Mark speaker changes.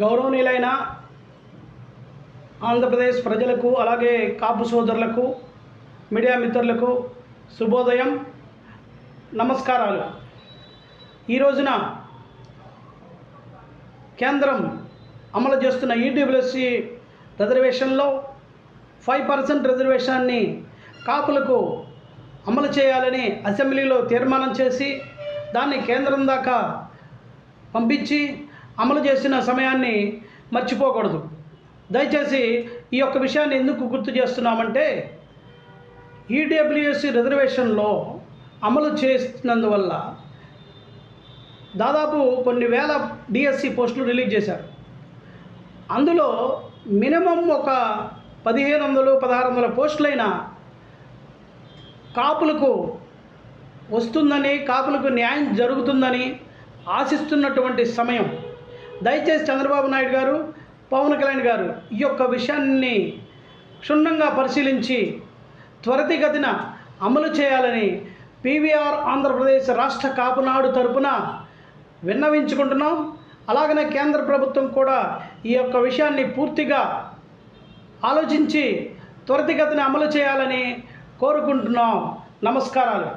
Speaker 1: గౌరవనీయులైన ఆంధ్రప్రదేశ్ ప్రజలకు అలాగే కాపు సోదరులకు మీడియా మిత్రులకు శుభోదయం నమస్కారాలు. ఈ రోజున కేంద్రం అమలు చేస్తున్న ఈడబ్ల్యూఎస్సి రిజర్వేషన్లో ఫైవ్ పర్సెంట్ రిజర్వేషన్ని కాపులకు అమలు చేయాలని అసెంబ్లీలో తీర్మానం చేసి దాన్ని కేంద్రం దాకా పంపించి అమలు చేసిన సమయాన్ని మర్చిపోకూడదు. దయచేసి ఈ యొక్క విషయాన్ని ఎందుకు గుర్తు చేస్తున్నామంటే ఈడబ్ల్యూఎస్సి రిజర్వేషన్లో అమలు చేసినందువల్ల దాదాపు కొన్ని వేల డిఎస్సి పోస్టులు రిలీజ్ చేశారు. అందులో మినిమం ఒక పదిహేను వందలు పదహారు వందల పోస్టులైన కాపులకు వస్తుందని కాపులకు న్యాయం జరుగుతుందని ఆశిస్తున్నటువంటి సమయం. దయచేసి చంద్రబాబు నాయుడు గారు పవన్ కళ్యాణ్ గారు ఈ యొక్క విషయాన్ని క్షుణ్ణంగా పరిశీలించి త్వరితగతిన అమలు చేయాలని పీవీఆర్ ఆంధ్రప్రదేశ్ రాష్ట్ర కాపునాడు తరపున విన్నవించుకుంటున్నాం. అలాగనే కేంద్ర ప్రభుత్వం కూడా ఈ యొక్క విషయాన్ని పూర్తిగా ఆలోచించి త్వరితగతిన అమలు చేయాలని కోరుకుంటున్నాం. నమస్కారాలు.